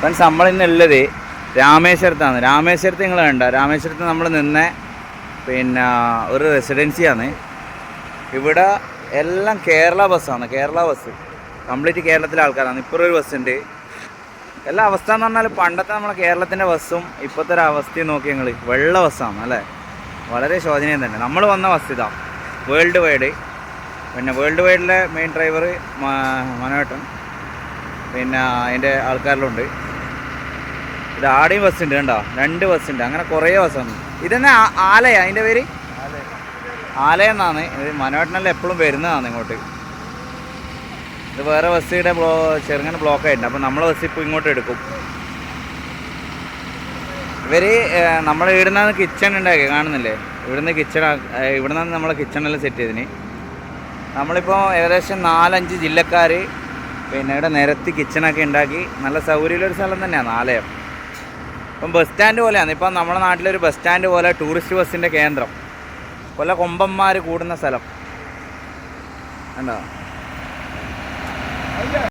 Friends നമ്മൾ ഇന്നുള്ളത് രാമേശ്വരത്താണ്. രാമേശ്വരത്ത് നിങ്ങൾ കണ്ട രാമേശ്വരത്ത് നമ്മൾ നിന്ന പിന്നെ ഒരു റെസിഡൻസിയാണ് ഇവിടെ എല്ലാം കേരള ബസ്സാണ് കേരള ബസ് കംപ്ലീറ്റ് കേരളത്തിലെ ആൾക്കാരാണ്. ഇപ്പോൾ ഒരു ബസ്സുണ്ട് എല്ലാ അവസ്ഥ എന്ന് പറഞ്ഞാൽ പണ്ടത്തെ നമ്മളെ കേരളത്തിന്റെ ബസ്സും ഇപ്പോഴത്തെ ഒരു അവസ്ഥയും നോക്കി ഞങ്ങൾ വെള്ള ബസ്സാണ് അല്ലേ? വളരെ ശോചനീയം തന്നെ. നമ്മൾ വന്ന ബസ് ഇതാ. വേൾഡ് വൈഡ് പിന്നെ വേൾഡ് വൈഡിലെ മെയിൻ ഡ്രൈവർ മനോട്ടൻ പിന്നെ അതിന്റെ ആൾക്കാരിലുണ്ട്. ഇത് ആടെയും ബസ് ഉണ്ട് കണ്ടോ? രണ്ട് ബസ് ഉണ്ട്. അങ്ങനെ കുറേ ബസ്സാണ് ഇതന്നെ? ആലയ? അതിന്റെ പേര്? ആലയ എന്നാണ്. ഇത് മനോട്ടനല്ല എപ്പോഴും വരുന്നതാണ് ഇങ്ങോട്ട്. ഇത് വേറെ ബസ്സിയുടെ ബ്ലോ ചെറുങ്ങനെ ബ്ലോക്ക് ആയിട്ടുണ്ട്. അപ്പം നമ്മളെ ബസ് ഇപ്പോൾ ഇങ്ങോട്ട് എടുക്കും. ഇവർ നമ്മളെ ഇവിടുന്ന് കിച്ചൺ ഉണ്ടാക്കി. കാണുന്നില്ലേ? ഇവിടുന്ന് കിച്ചൺ ഇവിടുന്ന് നമ്മളെ കിച്ചണെല്ലാം സെറ്റ് ചെയ്തിന് നമ്മളിപ്പോൾ ഏകദേശം നാലഞ്ച് ജില്ലക്കാർ പിന്നെ ഇവിടെ നിരത്തി കിച്ചണൊക്കെ ഉണ്ടാക്കി. നല്ല സൗകര്യമുള്ളൊരു സ്ഥലം തന്നെയാണ് ആലയം. ഇപ്പം ബസ് സ്റ്റാൻഡ് പോലെയാണ്. ഇപ്പം നമ്മുടെ നാട്ടിലൊരു ബസ് സ്റ്റാൻഡ് പോലെ ടൂറിസ്റ്റ് ബസ്സിന്റെ കേന്ദ്രം. പല കൊമ്പന്മാർ കൂടുന്ന സ്ഥലം. കണ്ടോ?